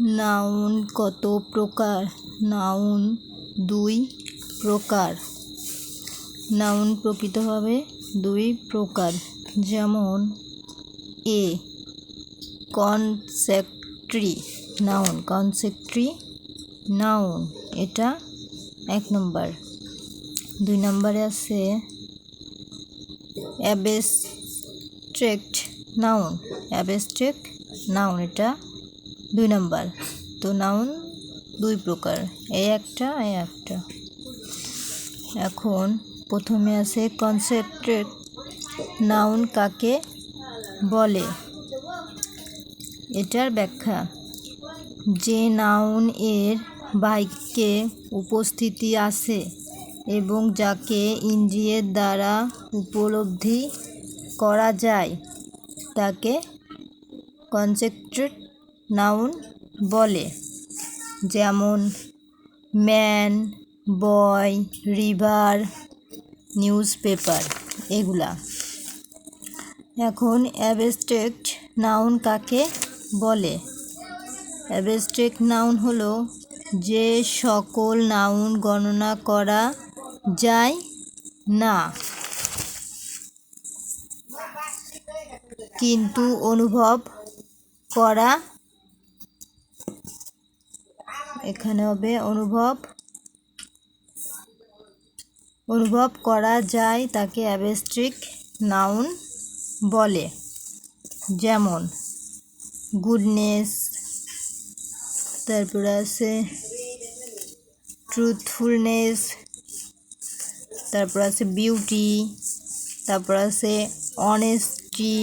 Noun কত প্রকার? Noun দুই প্রকার। নাউন প্রকৃতভাবে দুই প্রকার। যেমন, এ কনসেক্ট্রি নাউন কনসেক্ট্রি নাউন, এটা এক নম্বর। দুই নম্বরে আছে, অ্যাবেস্ট্রেক্ট নাউন। অ্যাবেস্ট্রেক্ট নাউন, এটা দুই নাম্বার। তো নাউন দুই প্রকার এই একটা এই একটা। এখন প্রথমে আছে কনসেপ্টেড নাউন কাকে বলে? এটার ব্যাখ্যা, যে নাউন এর বাক্যে উপস্থিতি আছে এবং যাকে ইন্দ্রিয়ের দ্বারা উপলব্ধি করা যায়, তাকে কনসেপ্টেড নাউন বলে। যেমন, man, boy, river newspaper এগুলা। এখন অ্যাবস্ট্রাক্ট নাউন কাকে বলে? অ্যাবস্ট্রাক্ট নাউন হলো যে সকল নাউন গণনা করা যায় না। কিন্তু অনুভব করা এখানে হবে অনুভব। অনুভব করা যায় তাকে অ্যাবস্ট্রিক নাউন বলে। যেমন, গুডনেস, তারপরে আছে ট্রুথফুলনেস, তারপর আছে বিউটি, তারপর আছে অনেস্টি,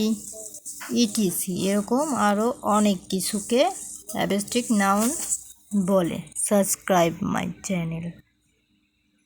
ইটিসি, এরকম আরও অনেক কিছুকে অ্যাবেস্ট্রিক নাউন বলে সাবস্ক্রাইব মাই চ্যানেল